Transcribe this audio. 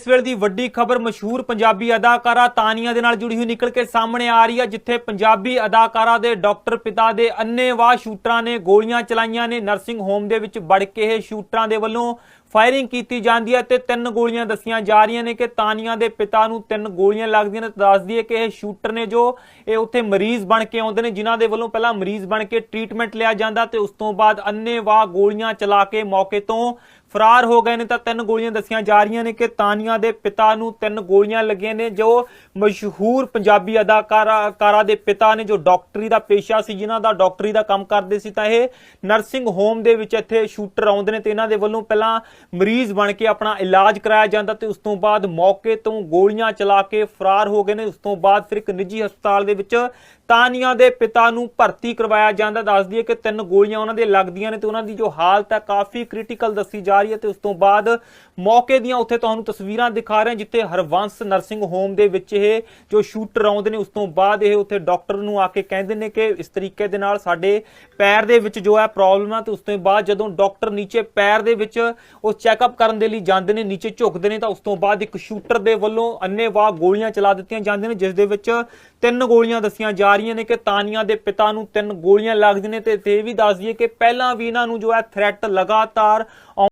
ਇਸ ਵੇਲੇ ਦੀ ਵੱਡੀ ਖਬਰ ਮਸ਼ਹੂਰ ਪੰਜਾਬੀ ਅਦਾਕਾਰਾ ਤਾਨੀਆ ਦੇ ਨਾਲ ਜੁੜੀ ਹੋਈ ਨਿਕਲ ਕੇ ਸਾਹਮਣੇ ਆ ਰਹੀ ਹੈ, ਜਿੱਥੇ ਪੰਜਾਬੀ ਅਦਾਕਾਰਾ ਦੇ ਡਾਕਟਰ ਪਿਤਾ ਦੇ ਅੰਨੇਵਾਹ ਸ਼ੂਟਰਾਂ ਨੇ ਗੋਲੀਆਂ ਚਲਾਈਆਂ ਨੇ। ਨਰਸਿੰਗ ਹੋਮ ਦੇ ਵਿੱਚ ਵੜ ਕੇ ਇਹ ਸ਼ੂਟਰਾਂ ਦੇ ਵੱਲੋਂ ਫਾਇਰਿੰਗ ਕੀਤੀ ਜਾਂਦੀ ਹੈ ਤੇ ਤਿੰਨ ਗੋਲੀਆਂ ਦੱਸੀਆਂ ਜਾ ਰਹੀਆਂ ਨੇ ਕਿ ਤਾਨੀਆ ਦੇ ਪਿਤਾ ਨੂੰ ਤਿੰਨ ਗੋਲੀਆਂ ਲੱਗਦੀਆਂ ਨੇ। ਦੱਸ ਦਈਏ ਕਿ ਇਹ ਸ਼ੂਟਰ ਨੇ ਜੋ ਇਹ ਉੱਥੇ ਮਰੀਜ਼ ਬਣ ਕੇ ਆਉਂਦੇ ਨੇ, ਜਿਨ੍ਹਾਂ ਦੇ ਵੱਲੋਂ ਪਹਿਲਾਂ ਮਰੀਜ਼ ਬਣ ਕੇ ਟ੍ਰੀਟਮੈਂਟ ਲਿਆ ਜਾਂਦਾ ਤੇ ਉਸ ਤੋਂ ਬਾਅਦ ਅੰਨੇਵਾਹ ਗੋਲੀਆਂ ਚਲਾ ਕੇ ਮੌਕੇ ਤੋਂ ਫਰਾਰ ਹੋ ਗਏ ਨੇ ਤਾਂ ਤਿੰਨ ਗੋਲੀਆਂ ਦੱਸੀਆਂ ਜਾ ਰਹੀਆਂ ਨੇ ਕਿ ਤਾਨੀਆ ਦੇ ਪਿਤਾ ਨੂੰ ਤਿੰਨ ਗੋਲੀਆਂ ਲੱਗੀਆਂ ਨੇ। ਜੋ ਮਸ਼ਹੂਰ ਪੰਜਾਬੀ ਅਦਾਕਾਰਾ ਦੇ ਪਿਤਾ ਨੇ, ਜੋ ਡਾਕਟਰੀ ਦਾ ਪੇਸ਼ਾ ਸੀ, ਜਿਨ੍ਹਾਂ ਦਾ ਡਾਕਟਰੀ ਦਾ ਕੰਮ ਕਰਦੇ ਸੀ, ਤਾਂ ਇਹ ਨਰਸਿੰਗ ਹੋਮ ਦੇ ਵਿੱਚ ਇੱਥੇ ਸ਼ੂਟਰ ਆਉਂਦੇ ਨੇ ਤੇ ਇਹਨਾਂ ਦੇ ਵੱਲੋਂ ਪਹਿਲਾਂ ਮਰੀਜ਼ ਬਣ ਕੇ ਆਪਣਾ ਇਲਾਜ ਕਰਾਇਆ ਜਾਂਦਾ ਤੇ ਉਸ ਤੋਂ ਬਾਅਦ ਮੌਕੇ ਤੋਂ ਗੋਲੀਆਂ ਚਲਾ ਕੇ ਫਰਾਰ ਹੋ ਗਏ ਨੇ। ਉਸ ਤੋਂ ਬਾਅਦ ਫਿਰ ਇੱਕ ਨਿੱਜੀ ਹਸਪਤਾਲ ਦੇ ਵਿੱਚ ਤਾਨੀਆ ਦੇ ਪਿਤਾ ਨੂੰ ਭਰਤੀ ਕਰਵਾਇਆ ਜਾਂਦਾ। ਦੱਸਦੀ ਹੈ ਕਿ ਤਿੰਨ ਗੋਲੀਆਂ ਉਹਨਾਂ ਦੇ ਲੱਗਦੀਆਂ ਨੇ ਤੇ ਉਹਨਾਂ ਦੀ ਜੋ ਹਾਲਤ ਹੈ ਕਾਫੀ ਕ੍ਰਿਟੀਕਲ ਦੱਸੀ ਜਾ ਰਹੀ ਹੈ ਤੇ ਉਸ ਤੋਂ ਬਾਅਦ ਮੌਕੇ ਦੀਆਂ ਉੱਥੇ ਤੁਹਾਨੂੰ ਤਸਵੀਰਾਂ ਦਿਖਾ ਰਹੇ ਜਿੱਥੇ ਹਰਵੰਸ ਨਰਸਿੰਗ ਹੋਮ ਦੇ ਵਿੱਚ ਇਹ ਜੋ ਸ਼ੂਟਰ ਆਉਂਦੇ ਨੇ, ਉਸ ਤੋਂ ਬਾਅਦ ਇਹ ਉੱਥੇ ਡਾਕਟਰ ਨੂੰ ਆ ਕੇ ਕਹਿੰਦੇ ਨੇ ਕਿ ਇਸ ਤਰੀਕੇ ਦੇ ਨਾਲ ਸਾਡੇ ਪੈਰ ਦੇ ਵਿੱਚ ਜੋ ਹੈ ਪ੍ਰੋਬਲਮ ਆ, ਤੇ ਉਸ ਤੋਂ ਬਾਅਦ ਜਦੋਂ ਡਾਕਟਰ ਨੀਚੇ ਪੈਰ ਦੇ ਵਿੱਚ ਉਹ ਚੈੱਕਅਪ ਕਰਨ ਦੇ ਲਈ ਜਾਂਦੇ ਨੇ, ਨੀਚੇ ਝੁਕਦੇ ਨੇ, ਤਾਂ ਉਸ ਤੋਂ ਬਾਅਦ ਇੱਕ ਸ਼ੂਟਰ ਦੇ ਵੱਲੋਂ ਅੰਨੇਵਾਹ ਗੋਲੀਆਂ ਚਲਾ ਦਿੱਤੀਆਂ ਜਾਂਦੀਆਂ ਨੇ, ਜਿਸ ਦੇ ਵਿੱਚ ਤਿੰਨ ਗੋਲੀਆਂ ਦੱਸੀਆਂ ਜਾ ਰਹੀਆਂ ਨੇ ਕਿ ਤਾਨੀਆ ਦੇ ਪਿਤਾ ਨੂੰ ਤਿੰਨ ਗੋਲੀਆਂ ਲੱਗਦੀਆਂ ਨੇ, ਤੇ ਇਹ ਵੀ ਦੱਸ ਦਈਏ ਕਿ ਪਹਿਲਾਂ ਵੀ ਇਹਨਾਂ ਨੂੰ ਜੋ ਹੈ ਥ੍ਰੈਟ ਲਗਾਤਾਰ